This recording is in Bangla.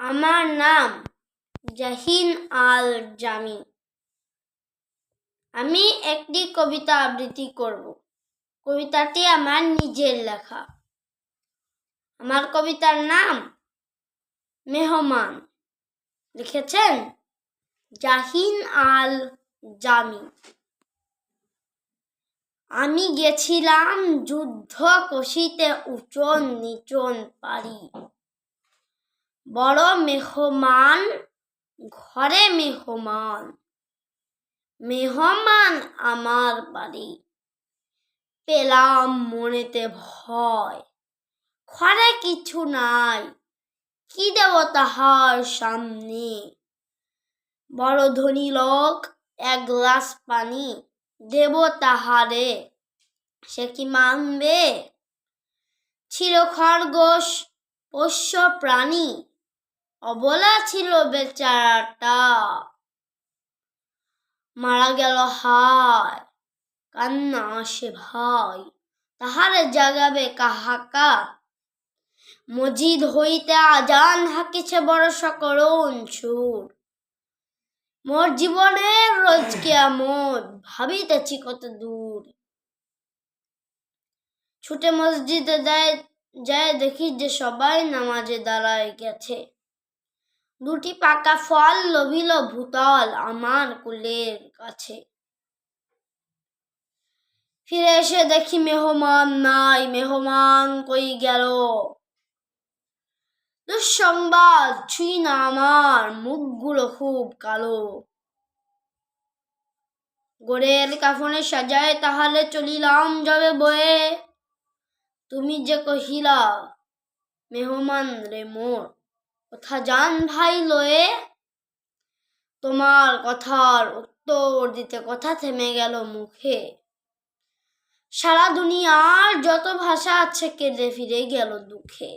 আমার নাম জাহিন আল জামি আমি একটি কবিতা আবৃত্তি করব। কবিতাটি আমার নিজের লেখা। আমার কবিতার নাম মেহমান। লিখেছেন জাহিন আল জামি আমি গেছিলাম যুদ্ধ কষিতে উচন নিচন পারি বড় মেহমান, ঘরে মেহমান। মেহমান আমার বাড়ি। পেলাম মনেতে ভয়। ঘরে কিছু নাই। কি দেব তাহার সামনে? বড় ধনী লোক, এক গ্লাস পানি দেব তাহারে। সে কি মানবে? ছিল খরগোশ, পোষ্য প্রাণী। অবলা ছিল বেচারাটা। মারা গেল হায়, কান্না আসে ভাই, তাহারে জাগাবে কাহাকা। মজিদ হইতে আজান হাকিছে বড় সকরণ সুর মোর জীবনের রোজ কেমন ভাবিতেছি কত দূর। ছুটে মসজিদে যায় যায় দেখি যে সবাই নামাজে দাঁড়ায় গেছে। দুটি পাকা ফল লোভিল ভূতল আমার কুলের কাছে। ফিরে এসে দেখি মেহমান নাই, মেহমান কই গেল? দুঃসংবাদ, ছুই না আমার, মুখগুলো খুব কালো। গোড়ের কাফনে সাজায় তাহলে চলিলাম যাবে বয়ে। তুমি যে কহিলা, মেহমান রে মোর। কথা জান ভাই লয়ে তোমার কথার উত্তর দিতে কথা থেমে গেল মুখে। সারা দুনিয়ার যত ভাষা আছে কেঁদে ফিরে গেল দুঃখে।